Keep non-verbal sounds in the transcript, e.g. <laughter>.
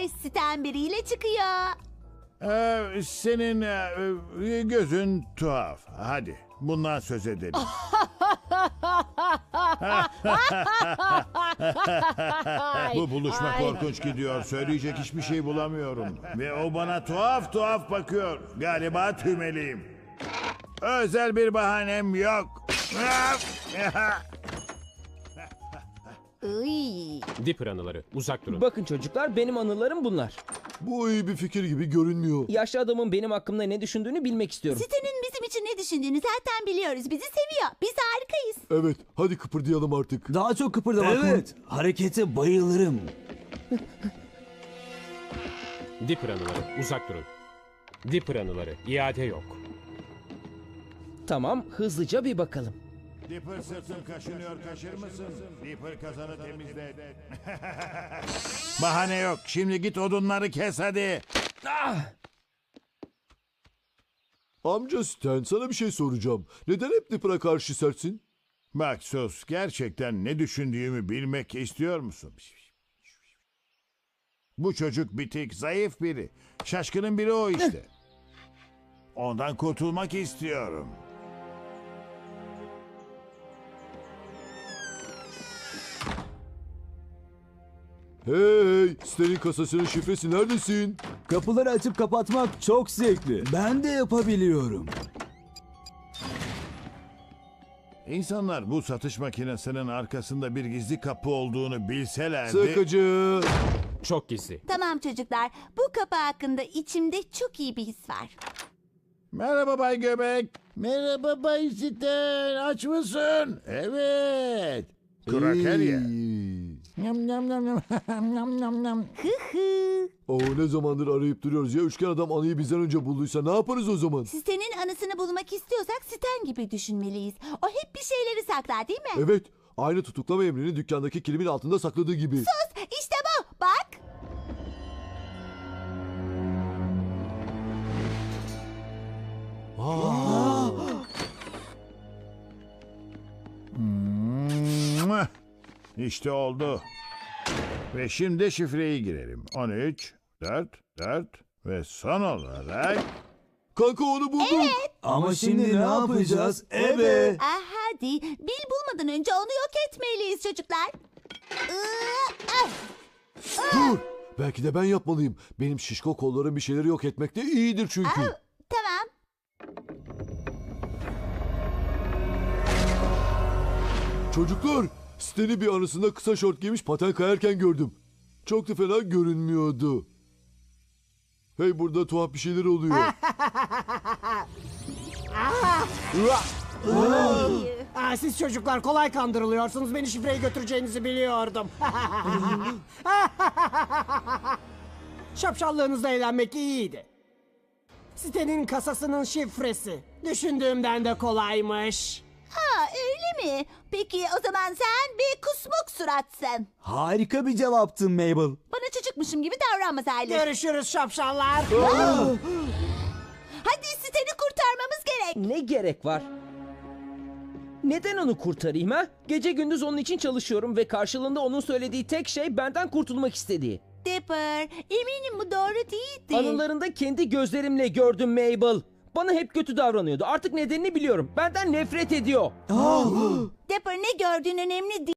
Ay Siten biriyle çıkıyor. Ee, senin e, gözün tuhaf. Hadi bundan söz edelim. <laughs> Bu buluşma korkunç gidiyor. Söyleyecek hiçbir şey bulamıyorum. Ve o bana tuhaf tuhaf bakıyor. Galiba tümeliyim. Özel bir bahanem yok. <laughs> Iy. Dipper anıları. Uzak durun. Bakın çocuklar benim anılarım bunlar. Bu iyi bir fikir gibi görünmüyor. Yaşlı adamın benim hakkımda ne düşündüğünü bilmek istiyorum. Sitenin bizim için ne düşündüğünü zaten biliyoruz. Bizi seviyor. Biz harikayız. Evet, hadi kıpırdayalım artık. Daha çok kıpırdamak Evet, harekete bayılırım. Dipper anıları. Uzak durun. Dipper anıları. İade yok. Tamam hızlıca bir bakalım. Dipper sırtın kaşınıyor kaşır mısın? Dipper kazanı temizle. <laughs> Bahane yok. Şimdi git odunları kes hadi. Amca Stan sana bir şey soracağım. Neden hep Dipper'a karşı sertsin? Bak sus gerçekten ne düşündüğümü bilmek istiyor musun? Bu çocuk bitik, zayıf biri. Şaşkının biri o işte. Ondan kurtulmak istiyorum. Hey, Stan'in kasasının şifresi neredesin? Kapıları açıp kapatmak çok zevkli. Ben de yapabiliyorum. İnsanlar bu satış makinesinin arkasında bir gizli kapı olduğunu bilselerdi... Sıkıcı. Çok gizli. Tamam çocuklar. Bu kapı hakkında içimde çok iyi bir his var. Merhaba Bay Göbek. Merhaba Bay Siten. Aç mısın? Evet. Kraker ye. Hey. Yam yam yam yam <laughs> yam yam yam. Hı hı. Oo, ne zamandır arayıp duruyoruz ya. Üçgen adam anıyı bizden önce bulduysa ne yaparız o zaman? Sitenin anısını bulmak istiyorsak Siten gibi düşünmeliyiz. O hep bir şeyleri saklar değil mi? Evet, aynı tutuklama emrini dükkandaki kilimin altında sakladığı gibi. Sus! İşte bu. Bak. Mwah! İşte oldu. Ve şimdi şifreyi girelim. 13, 4, 4 ve son olarak... Kanka onu buldum. Ama şimdi ne yapacağız? Evet. Ah hadi. Bil bulmadan önce onu yok etmeliyiz çocuklar. Iı, ah. Dur. Belki de ben yapmalıyım. Benim şişko kollarım bir şeyleri yok etmekte iyidir çünkü. Tamam. Çocuklar, Stan'i bir anısında kısa şort giymiş paten kayarken gördüm. Çok da fena görünmüyordu. Hey burada tuhaf bir şeyler oluyor. <laughs> Aa, siz çocuklar kolay kandırılıyorsunuz. Beni şifreyi götüreceğinizi biliyordum. <laughs> Şapşallığınızla eğlenmek iyiydi. Sitenin kasasının şifresi. Düşündüğümden de kolaymış. Mi? Peki o zaman sen bir kusmuk suratsın. Harika bir cevaptın Mabel. Bana çocukmuşum gibi davranma Tyler. Görüşürüz şapşallar. <gasps> Hadi siteni kurtarmamız gerek. Ne gerek var? Neden onu kurtarayım ha? Gece gündüz onun için çalışıyorum ve karşılığında onun söylediği tek şey benden kurtulmak istediği. Dipper, eminim bu doğru değildi. Anılarında kendi gözlerimle gördüm Mabel. Bana hep kötü davranıyordu. Artık nedenini biliyorum. Benden nefret ediyor. <gasps> Dipper ne gördüğün önemli değil.